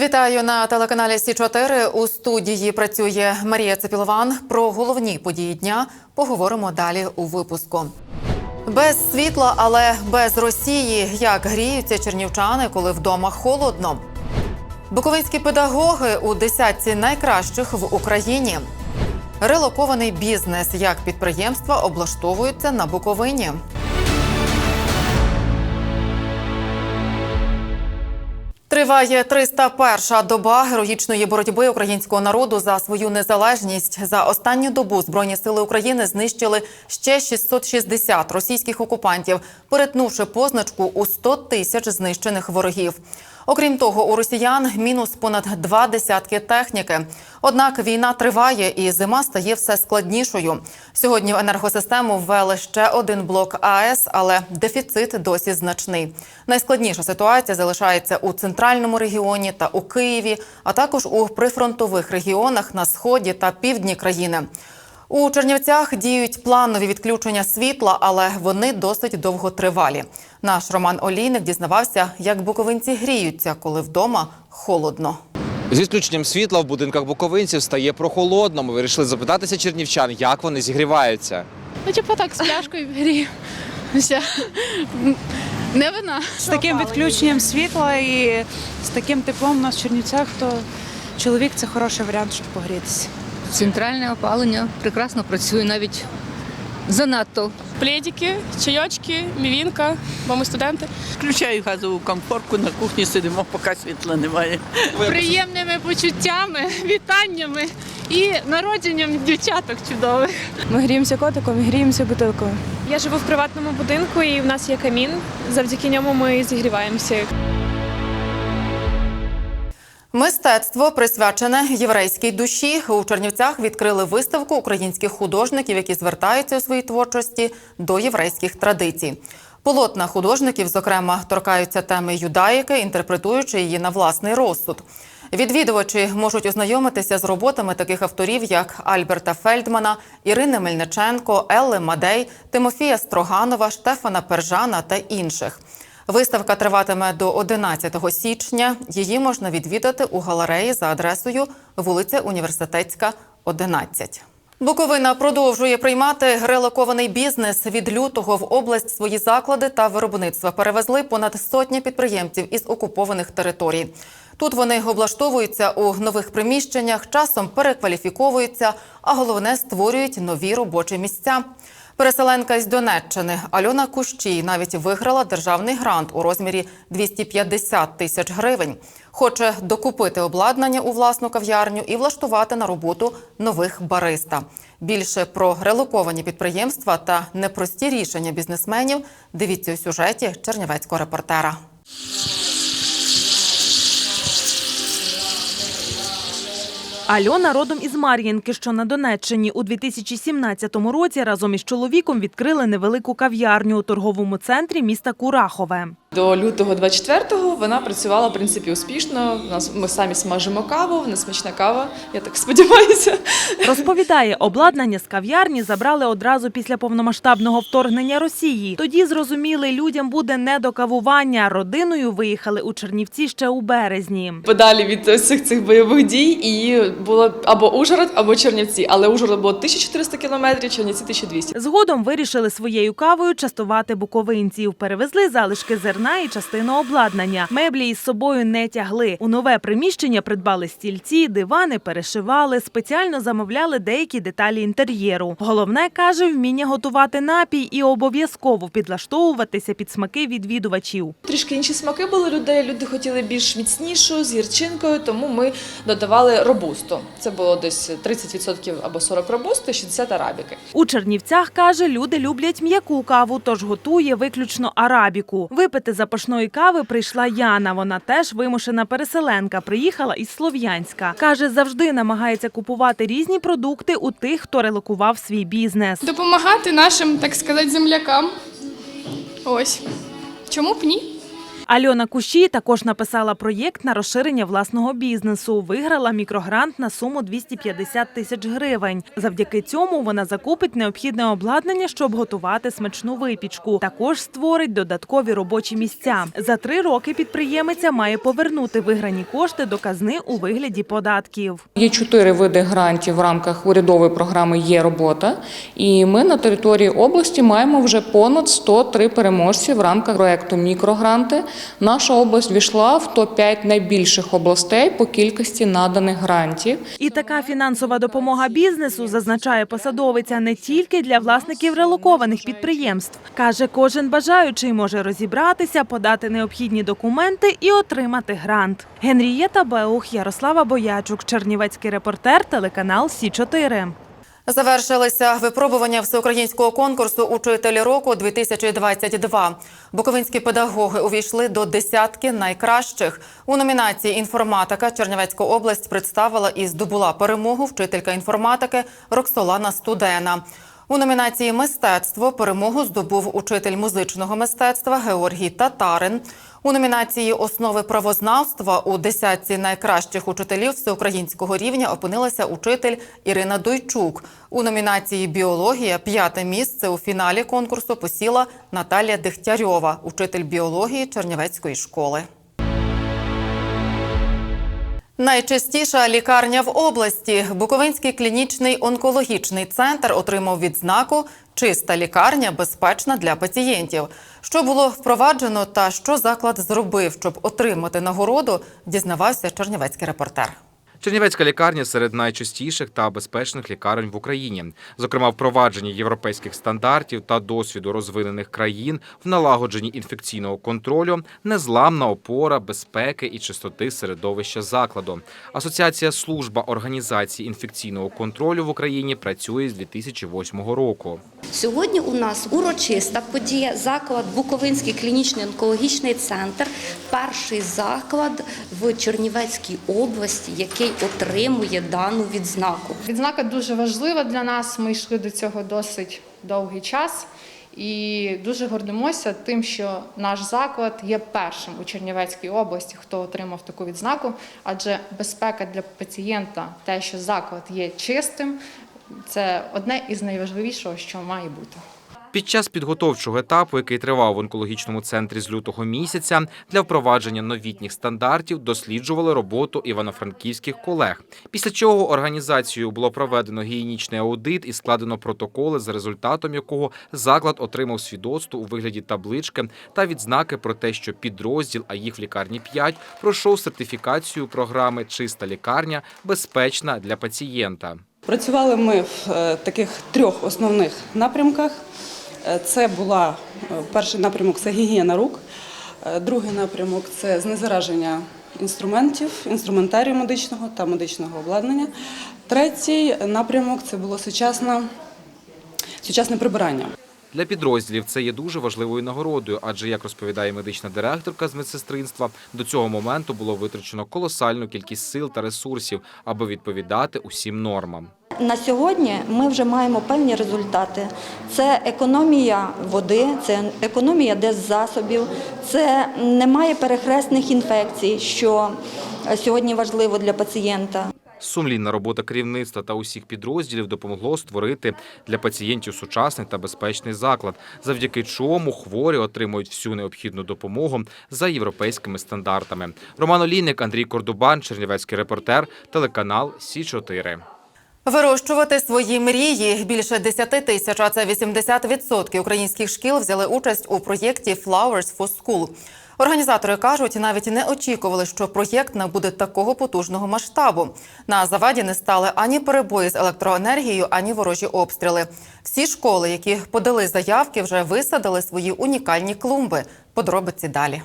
Вітаю на телеканалі Сі 4 У студії працює Марія Цепілован. Про головні події дня поговоримо далі у випуску. Без світла, але без Росії. Як гріються чернівчани, коли вдома холодно? Буковинські педагоги у десятці найкращих в Україні. Релокований бізнес. Як підприємства облаштовуються на Буковині. Триває 301-ша доба героїчної боротьби українського народу за свою незалежність. За останню добу збройні сили України знищили ще 660 російських окупантів, перетнувши позначку у 100 тисяч знищених ворогів. Окрім того, у росіян мінус понад два десятки техніки. Однак війна триває і зима стає все складнішою. Сьогодні в енергосистему ввели ще один блок АЕС, але дефіцит досі значний. Найскладніша ситуація залишається у центральному регіоні та у Києві, а також у прифронтових регіонах на сході та півдні країни. У Чернівцях діють планові відключення світла, але вони досить довготривалі. Наш Роман Олійник дізнавався, як буковинці гріються, коли вдома холодно. З відключенням світла в будинках буковинців стає прохолодно. Ми вирішили запитатися чернівчан, як вони зігріваються. Ну, типу так, з пляшкою грію. Все. Не вина. З таким відключенням світла і з таким теплом у нас в Чернівцях, то чоловік це хороший варіант, щоб погрітися. Центральне опалення прекрасно працює навіть занадто. Пледики, чайочки, мівінка, бо ми студенти. Включаю газову комфорку, на кухні сидимо, поки світла немає. Приємними почуттями, вітаннями і народженням дівчаток чудових. Ми гріємося котиком і гріємося бутилкою. Я живу в приватному будинку і в нас є камін. Завдяки ньому ми зігріваємося. Мистецтво присвячене єврейській душі. У Чернівцях відкрили виставку українських художників, які звертаються у своїй творчості до єврейських традицій. Полотна художників, зокрема, торкаються теми юдаїки, інтерпретуючи її на власний розсуд. Відвідувачі можуть ознайомитися з роботами таких авторів, як Альберта Фельдмана, Ірини Мельниченко, Елли Мадей, Тимофія Строганова, Штефана Пержана та інших. Виставка триватиме до 11 січня. Її можна відвідати у галереї за адресою вулиця Університетська, 11. Буковина продовжує приймати релокований бізнес. Від лютого в область свої заклади та виробництва перевезли понад сотня підприємців із окупованих територій. Тут вони облаштовуються у нових приміщеннях, часом перекваліфіковуються, а головне створюють нові робочі місця. Переселенка із Донеччини Альона Кущій навіть виграла державний грант у розмірі 250 тисяч гривень. Хоче докупити обладнання у власну кав'ярню і влаштувати на роботу нових бариста. Більше про релоковані підприємства та непрості рішення бізнесменів дивіться у сюжеті чернівецького репортера. Альона родом із Мар'їнки, що на Донеччині. У 2017 році разом із чоловіком відкрили невелику кав'ярню у торговому центрі міста Курахове. До лютого 24-го вона працювала в принципі успішно. Нас ми самі смажимо каву, в нас смачна кава. Я так сподіваюся. Розповідає, обладнання з кав'ярні забрали одразу після повномасштабного вторгнення Росії. Тоді зрозуміли, людям буде не до кавування. Родиною виїхали у Чернівці ще у березні. Подалі від всіх цих бойових дій, і було або Ужгород, або Чернівці. Але Ужгород було 1400 кілометрів, Чернівці 1200. Згодом вирішили своєю кавою частувати буковинців. Перевезли залишки зерна і частину обладнання. Меблі із собою не тягли. У нове приміщення придбали стільці, дивани, перешивали, спеціально замовляли деякі деталі інтер'єру. Головне каже, вміння готувати напій і обов'язково підлаштовуватися під смаки відвідувачів. Трішки інші смаки були людей. Люди хотіли більш міцнішу з гірчинкою, тому ми додавали робусту. Це було десь 30% або 40 робусти, 60 арабіки. У Чернівцях каже, люди люблять м'яку каву, тож готує виключно арабіку. Випити запашної кави прийшла Яна. Вона теж вимушена переселенка. Приїхала із Слов'янська. каже, завжди намагається купувати різні продукти у тих, хто релокував свій бізнес. Допомагати нашим, так сказати, землякам. Ось. Чому б ні? Альона Кущій також написала проєкт на розширення власного бізнесу. Виграла мікрогрант на суму 250 тисяч гривень. Завдяки цьому вона закупить необхідне обладнання, щоб готувати смачну випічку. Також створить додаткові робочі місця. За три роки підприємиця має повернути виграні кошти до казни у вигляді податків. Є чотири види грантів в рамках урядової програми Є робота, і ми на території області маємо вже понад 103 переможці в рамках проекту Мікрогранти. Наша область війшла в топ 5 найбільших областей по кількості наданих грантів. І така фінансова допомога бізнесу зазначає посадовиця не тільки для власників релокованих підприємств. каже, кожен бажаючий може розібратися, подати необхідні документи і отримати грант. Генрієта Беух, Ярослава Боячук, Чернівецький репортер, телеканал Сі 4 Завершилися випробування всеукраїнського конкурсу учителі року 2022 Буковинські педагоги увійшли до десятки найкращих. У номінації інформатика Чернівецька область представила і здобула перемогу вчителька інформатики Роксолана Студена. У номінації Мистецтво перемогу здобув учитель музичного мистецтва Георгій Татарин. У номінації Основи правознавства у десятці найкращих учителів всеукраїнського рівня опинилася учитель Ірина Дойчук. У номінації Біологія п'яте місце у фіналі конкурсу посіла Наталія Дегтярьова, учитель біології Чернівецької школи. Найчастіша лікарня в області. Буковинський клінічний онкологічний центр отримав відзнаку Чиста лікарня безпечна для пацієнтів. Що було впроваджено та що заклад зробив, щоб отримати нагороду, дізнавався чернівецький репортер. Чернівецька лікарня серед найчастіших та безпечних лікарень в Україні, зокрема впровадженні європейських стандартів та досвіду розвинених країн в налагодженні інфекційного контролю, незламна опора безпеки і чистоти середовища закладу. Асоціація служба організації інфекційного контролю в Україні працює з 2008 року. Сьогодні у нас урочиста подія. Заклад Буковинський клінічний онкологічний центр, перший заклад в Чернівецькій області, який отримує дану відзнаку. Відзнака дуже важлива для нас. Ми йшли до цього досить довгий час. І дуже гордимося тим, що наш заклад є першим у Чернівецькій області, хто отримав таку відзнаку. Адже безпека для пацієнта, те, що заклад є чистим, це одне із найважливішого, що має бути. Під час підготовчого етапу, який тривав в онкологічному центрі з лютого місяця, для впровадження новітніх стандартів досліджували роботу івано-франківських колег. Після чого організацією було проведено гігієнічний аудит і складено протоколи, за результатом якого заклад отримав свідоцтво у вигляді таблички та відзнаки про те, що підрозділ, а їх в лікарні 5, пройшов сертифікацію програми Чиста лікарня безпечна для пацієнта. Працювали ми в е, таких трьох основних напрямках. Е, Це була е, перший напрямок це гігієна рук, е, другий напрямок це знезараження інструментів, інструментарію медичного та медичного обладнання. Третій напрямок це було сучасне, сучасне прибирання. Для підрозділів це є дуже важливою нагородою, адже, як розповідає медична директорка з медсестринства, до цього моменту було витрачено колосальну кількість сил та ресурсів, аби відповідати усім нормам. На сьогодні ми вже маємо певні результати. Це економія води, це економія деззасобів, це немає перехресних інфекцій, що е, сьогодні важливо для пацієнта. Сумлінна робота керівництва та усіх підрозділів допомогло створити для пацієнтів сучасний та безпечний заклад, завдяки чому хворі отримують всю необхідну допомогу за європейськими стандартами. Роман Олійник, Андрій Кордубан, Чернівецький репортер, телеканал Сі 4 Вирощувати свої мрії більше 10 тисяч, а це 80% українських шкіл взяли участь у проєкті Flowers for School. Організатори кажуть, навіть не очікували, що проєкт набуде такого потужного масштабу. На заваді не стали ані перебої з електроенергією, ані ворожі обстріли. Всі школи, які подали заявки, вже висадили свої унікальні клумби. Подробиці далі.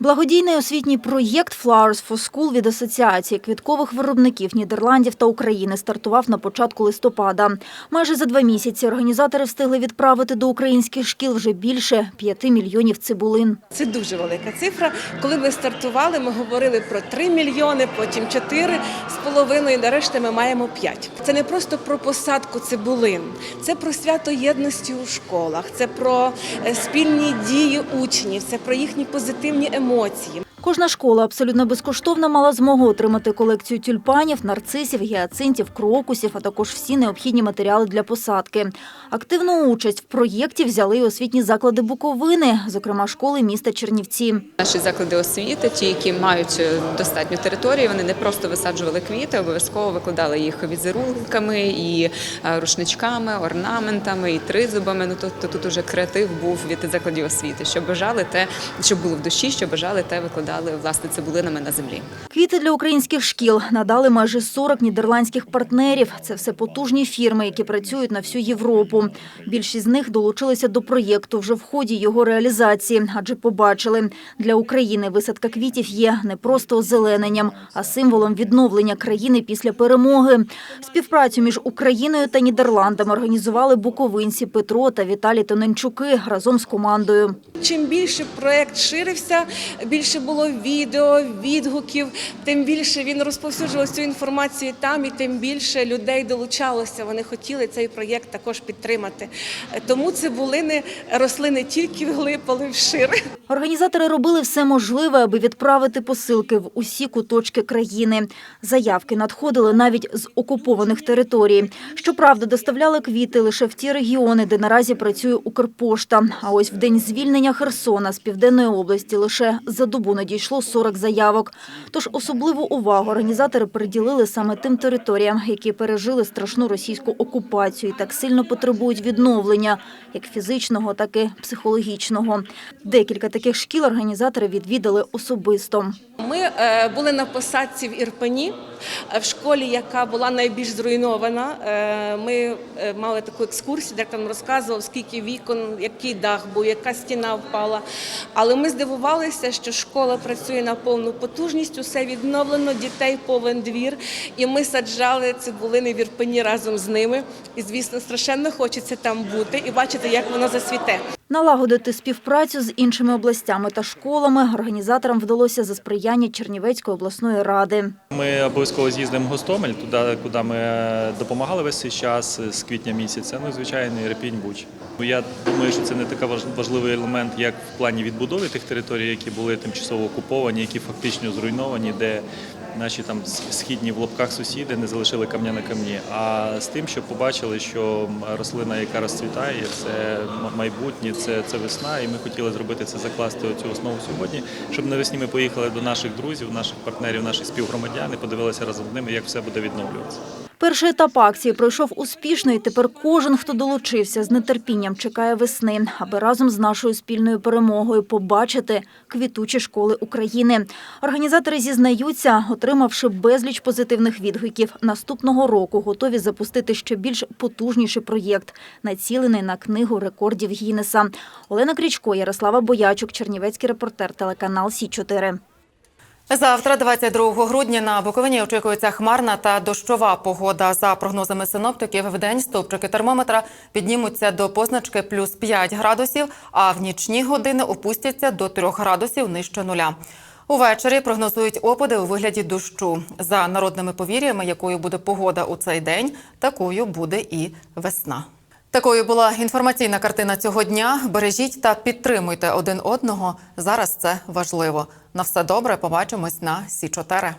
Благодійний освітній проєкт Flowers for School від Асоціації квіткових виробників Нідерландів та України стартував на початку листопада. Майже за два місяці організатори встигли відправити до українських шкіл вже більше 5 мільйонів цибулин. Це дуже велика цифра. Коли ми стартували, ми говорили про 3 мільйони, потім 4 з половиною, нарешті ми маємо 5. Це не просто про посадку цибулин, це про свято єдності у школах, це про е, спільні дії учнів, це про їхні позитивні емоції. Емоції. Кожна школа абсолютно безкоштовно мала змогу отримати колекцію тюльпанів, нарцисів, гіацинтів, крокусів, а також всі необхідні матеріали для посадки. Активну участь в проєкті взяли й освітні заклади Буковини, зокрема школи міста Чернівці. Наші заклади освіти, ті, які мають е, достатньо території, вони не просто висаджували квіти, обов'язково викладали їх візерунками і е, рушничками, орнаментами і тризубами. Ну тобто тут уже креатив був від закладів освіти, що бажали те, що було в душі, що бажали те, викладали власне цибулинами на землі. Квіти для українських шкіл надали майже 40 нідерландських партнерів. Це все потужні фірми, які працюють на всю Європу. Більшість з них долучилися до проєкту вже в ході його реалізації, адже побачили, для України висадка квітів є не просто озелененням, а символом відновлення країни після перемоги. Співпрацю між Україною та Нідерландами організували буковинці Петро та Віталій Тоненчуки разом з командою. Чим більше проект ширився, більше було відео, відгуків, тим більше він розповсюджував цю інформацію там, і тим більше людей долучалося. Вони хотіли цей проєкт також підтримати. Тому цибулини росли не тільки вглиб, але й вшир. Організатори робили все можливе, аби відправити посилки в усі куточки країни. Заявки надходили навіть з окупованих територій. Щоправда, доставляли квіти лише в ті регіони, де наразі працює Укрпошта. А ось в день звільнення Херсона з південної області лише за добу надійшло 40 заявок. Тож особливу увагу організатори приділили саме тим територіям, які пережили страшну російську окупацію і так сильно потребують відновлення, як фізичного, так і психологічного. Декілька таких шкіл організатори відвідали особисто. Ми е, були на посадці в Ірпені, е, в школі, яка була найбільш зруйнована. Е, Ми мали таку екскурсію, де там розказував, скільки вікон, який дах був, яка стіна впала. Але ми здивувалися, що школа працює на повну потужність, усе відновлено, дітей повен двір. І ми саджали цибулини в Ірпені разом з ними. І, звісно, страшенно хочеться там бути і бачити, як воно засвіте. Налагодити співпрацю з іншими областями та школами організаторам вдалося за сприяння Чернівецької обласної ради. Ми обов'язково з'їздимо в Гостомель, туди, куди ми допомагали весь цей час з квітня місяця. Ну і звичайно, Ірпінь Буч. Я думаю, що це не такий важ- важливий елемент, як в плані відбудови тих територій, які були тимчасово окуповані, які фактично зруйновані, де наші там східні в лапках сусіди не залишили камня на камні. А з тим, що побачили, що рослина, яка розцвітає, це майбутнє, це, це весна, і ми хотіли зробити це, закласти цю основу сьогодні, щоб навесні ми поїхали до наших друзів, наших партнерів, наших співгромадян і подивилися разом з ними, як все буде відновлюватися. Перший етап акції пройшов успішно, і тепер кожен, хто долучився, з нетерпінням чекає весни, аби разом з нашою спільною перемогою побачити квітучі школи України. Організатори зізнаються, отримавши безліч позитивних відгуків, наступного року готові запустити ще більш потужніший проєкт, націлений на книгу рекордів Гіннеса. Олена Крічко, Ярослава Боячук, Чернівецький репортер, телеканал Сі 4 Завтра, 22 грудня, на Буковині очікується хмарна та дощова погода. За прогнозами синоптиків, в день стовпчики термометра піднімуться до позначки плюс 5 градусів, а в нічні години опустяться до 3 градусів нижче нуля. Увечері прогнозують опади у вигляді дощу. За народними повір'ями, якою буде погода у цей день, такою буде і весна. Такою була інформаційна картина цього дня. Бережіть та підтримуйте один одного. Зараз це важливо. На все добре. Побачимось на Сі 4